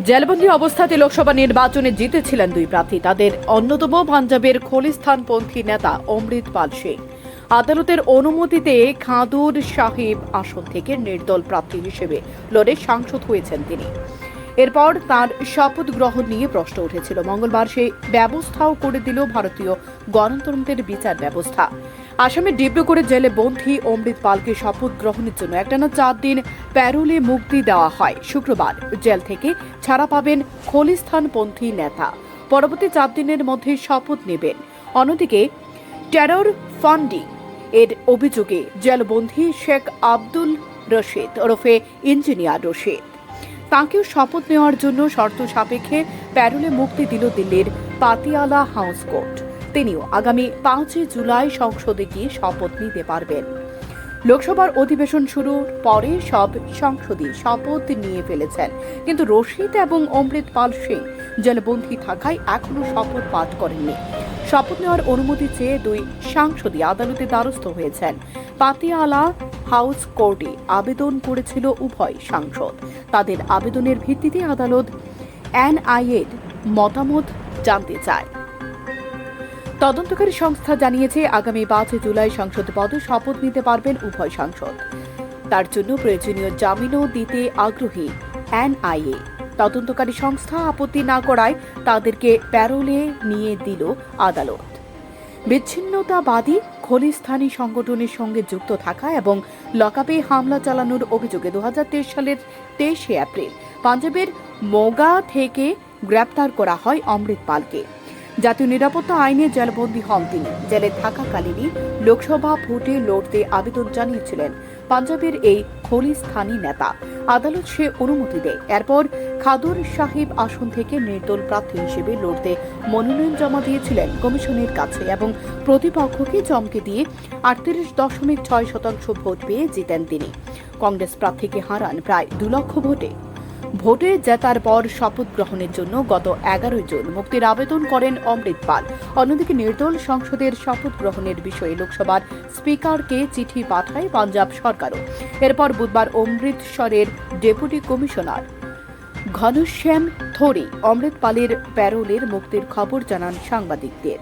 জেলবন্দি অবস্থাতে লোকসভা নির্বাচনে জিতেছিলেন দুই প্রার্থী। তাদের অন্যতম পাঞ্জাবের খলিস্থানপন্থী নেতা অমৃত পাল সিং আদালতের অনুমতিতে খাদুর সাহিব আসন থেকে নির্দল প্রার্থী হিসেবে লড়ে সাংসদ হয়েছেন তিনি। এরপর তার শপথ গ্রহণ নিয়ে প্রশ্ন উঠেছিল। মঙ্গলবার সেই ব্যবস্থাও করে দিল ভারতীয় গণতন্ত্রের বিচার ব্যবস্থা। আসামে ডিব্রুগড়ে জেলে বন্দী অমৃত পালকে শপথ গ্রহণের জন্য একটানা চার দিন প্যারোলে মুক্তি দেওয়া হয়। শুক্রবার জেল থেকে ছাড়া পাবেন খলিস্তানপন্থী নেতা। পরবর্তী চার দিনের মধ্যে শপথ নেবেন। অন্যদিকে টেরর ফান্ডিং এর অভিযোগে জেলবন্দী শেখ আব্দুল রশিদ ওরফে ইঞ্জিনিয়ার রশিদ। তাঁকেও শপথ নেওয়ার জন্য শর্ত সাপেক্ষে প্যারোলে মুক্তি দিল দিল্লির পাতিয়ালা হাউস কোর্ট। তিনিও আগামী পাঁচই জুলাই সংসদে গিয়ে শপথ নিতে পারবেন। লোকসভার অধিবেশন শুরুর পরে সব সংসদই শপথ নিয়ে ফেলেছেন। কিন্তু রশিদ এবং অমৃত পাল সিং জেলবন্দী থাকায় এখনও শপথ পাঠ করেননি। শপথ নেওয়ার অনুমতি চেয়ে দুই সাংসদই আদালতে দ্বারস্থ হয়েছেন। পাতিয়ালা হাউস কোর্টে আবেদন করেছিল উভয় সাংসদ। তাদের আবেদনের ভিত্তিতে আদালত এনআইএর মতামত জানতে চায়। তদন্তকারী সংস্থা জানিয়েছে, আগামী পাঁচই জুলাই সংসদ পদে শপথ নিতে পারবেন উভয় সাংসদ। তার জন্য প্রয়োজনীয় জামিনও দিতে আগ্রহী এনআইএ। তদন্তকারী সংস্থা আপত্তি না করায় তাদেরকে প্যারোলে নিয়ে দিল আদালত। বিচ্ছিন্নতাবাদী খলিস্তানি সংগঠনের সঙ্গে যুক্ত থাকা এবং লকআপে হামলা চালানোর অভিযোগে দু হাজার তেইশ সালের তেইশে এপ্রিল পাঞ্জাবের মোগা থেকে গ্রেপ্তার করা হয় অমৃত পালকে। জাতীয় নিরাপত্তা আইনে জেলবন্দী হন তিনি। জেলে থাকাকালীনই লোকসভা ভোটে লড়তে আবেদন জানিয়েছিলেন পাঞ্জাবের এই খলিস্তানি নেতা। আদালত সে অনুমতি দেয়। এরপর খাদুর সাহিব আসন থেকে নির্দল প্রার্থী হিসেবে লড়তে মনোনয়ন জমা দিয়েছিলেন কমিশনের কাছে এবং প্রতিপক্ষকে চমকে দিয়ে আটত্রিশ দশমিক ছয় শতাংশ ভোট পেয়ে জিতেন তিনি। কংগ্রেস প্রার্থীকে হারান প্রায় দু লক্ষ ভোটে। ভোটে জেতার পর শপথ গ্রহণের জন্য গত এগারোই জুন মুক্তির আবেদন করেন অমৃত পাল। অন্যদিকে নির্দল সংসদের শপথ গ্রহণের বিষয়ে লোকসভার স্পিকারকে চিঠি পাঠায় পাঞ্জাব সরকারও। এরপর বুধবার অমৃতসরের ডেপুটি কমিশনার ঘনশ্যাম থোরি অমৃত পালের প্যারোলের মুক্তির খবর জানান সাংবাদিকদের।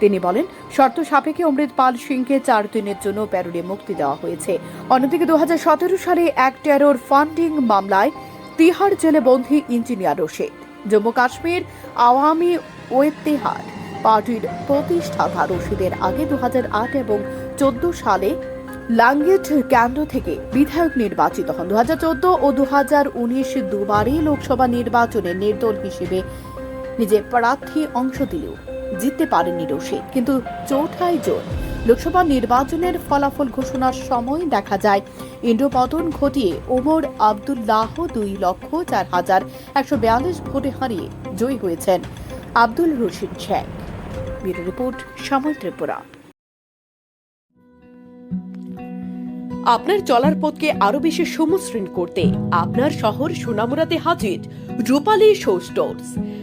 তিনি বলেন, শর্ত সাপেক্ষে অমৃত পাল সিংকে চার দিনের জন্য প্যারোলে মুক্তি দেওয়া হয়েছে। অন্যদিকে দু হাজার সতেরো সালে এক টেরোর ফান্ডিং মামলায় তিহার জেলে বন্দী ইঞ্জিনিয়ার রশিদ। জম্মু কাশ্মীর আওয়ামী ওয়েতেহার পার্টির প্রতিষ্ঠাতা রশিদের আগে দুহাজার আট এবং চোদ্দ সালে লাঙ্গেট কেন্দ্র থেকে বিধায়ক নির্বাচিত হন। দু হাজার চোদ্দ ও দু হাজার উনিশ দুবারই লোকসভা নির্বাচনে নির্দল হিসেবে নিজে প্রার্থী অংশ দিলেও জিততে পারেননি রশিদ। কিন্তু চৌঠাই জোর লোকসভা নির্বাচনের ফলাফল ঘোষণার সময় দেখা যায়। ইন্দ্রপতন ঘটিয়ে ওমর আবদুল্লাহ দুই লক্ষ চার হাজার একশো বিয়াল্লিশ ভোটে হারিয়ে জয়ী হয়েছেন আব্দুল রশিদ শেখ। ব্যুরো রিপোর্ট সময় ত্রিপুরা। আপনার চলার পথকে আরও বেশি সমশ্রীণ করতে আপনার শহর সোনামুরাতে হাজির রূপালী শো স্টোরস।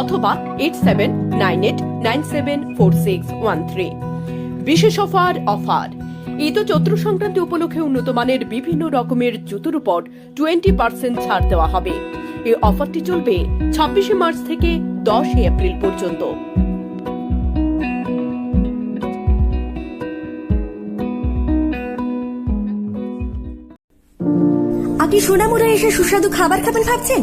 অথবা eight seven nine eight nine seven four six one three বিশেষ অফার অফার ঈদ ও চৈত্র সংক্রান্তি উপলক্ষে উন্নত মানের বিভিন্ন রকমের জুতোর উপর টোয়েন্টি পার্সেন্ট ছাড় দেওয়া হবে। এই অফারটি চলবে ছাব্বিশে মার্চ থেকে দশই এপ্রিল পর্যন্ত। আপনি সোনামুড়া এসে সুস্বাদু খাবার খাবেন ভাবছেন?